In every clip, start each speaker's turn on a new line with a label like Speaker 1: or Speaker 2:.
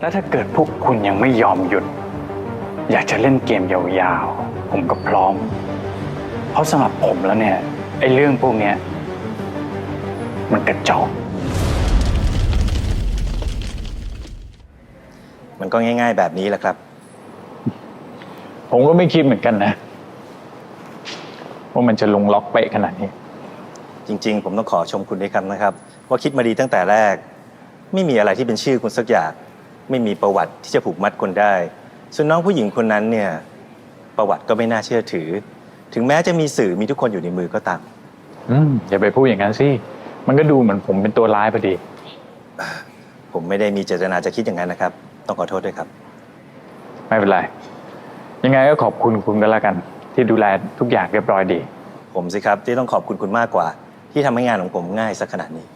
Speaker 1: แล้วถ้าเกิดพวกคุณยังไม่ยอมหยุด อยากจะเล่นเกมยาวๆ ผมก็พร้อม เพราะสำหรับผมแล้วเนี่ย ไอ้เรื่องพวกเนี้ย มันกระจอก
Speaker 2: มันก็ง่าย ๆ แบบนี้แหละครับ
Speaker 1: ผมก็ไม่คิดเหมือนกันนะ ว่ามันจะลงล็อกเป๊ะขนาดนี้
Speaker 2: จริง ๆ ผมต้องขอชมคุณด้วยครับนะครับ ว่าคิดมาดีตั้งแต่แรก ไม่มีอะไรที่เป็นชื่อคุณสักอย่าง ไม่มีประวัติที่จะผูกมัดคนได้ ส่วนน้องผู้หญิงคนนั้นเนี่ยประวัติก็ไม่น่าเชื่อถือ ถึงแม้จะมีสื่อมีทุกคนอยู่ในมือก็ตาม
Speaker 1: อืมอย่าไปพูดอย่างนั้นสิมันก็ดูเหมือนผมเป็นตัวร้ายพอดี
Speaker 2: ผมไม่ได้มีเจตนาจะคิดอย่างนั้นนะครับ ต้องขอโทษด้วยครับ
Speaker 1: ไม่เป็นไร ยังไงก็ขอบคุณคุณก็แล้วกัน ที่ดูแลทุกอย่างเรียบร้อยดี
Speaker 2: ผมสิครับที่ต้องขอบคุณคุณมากกว่า ที่ทำให้งานของผมง่ายสักขนาดนี้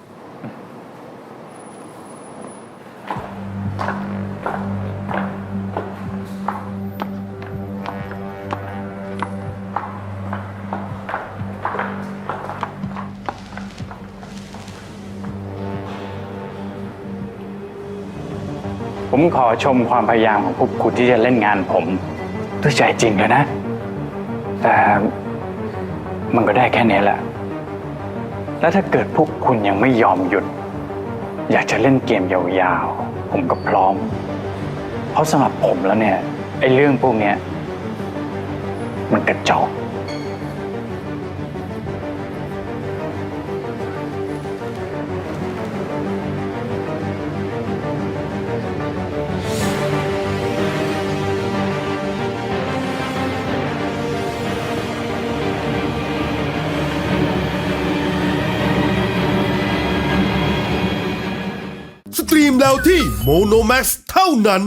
Speaker 1: ผมขอชมความพยายามของพวกคุณที่จะเล่นงานผมด้วยใจจริงเลยนะ แต่มันก็ได้แค่นี้แหละ แล้วถ้าเกิดพวกคุณยังไม่ยอมหยุด อยากจะเล่นเกมยาวๆ ผมก็พร้อม เพราะสำหรับผมแล้วเนี่ย ไอ้เรื่องพวกเนี้ยมันกระจอก
Speaker 3: ตรีมแล้วที่โมโนแม x เท่านั้น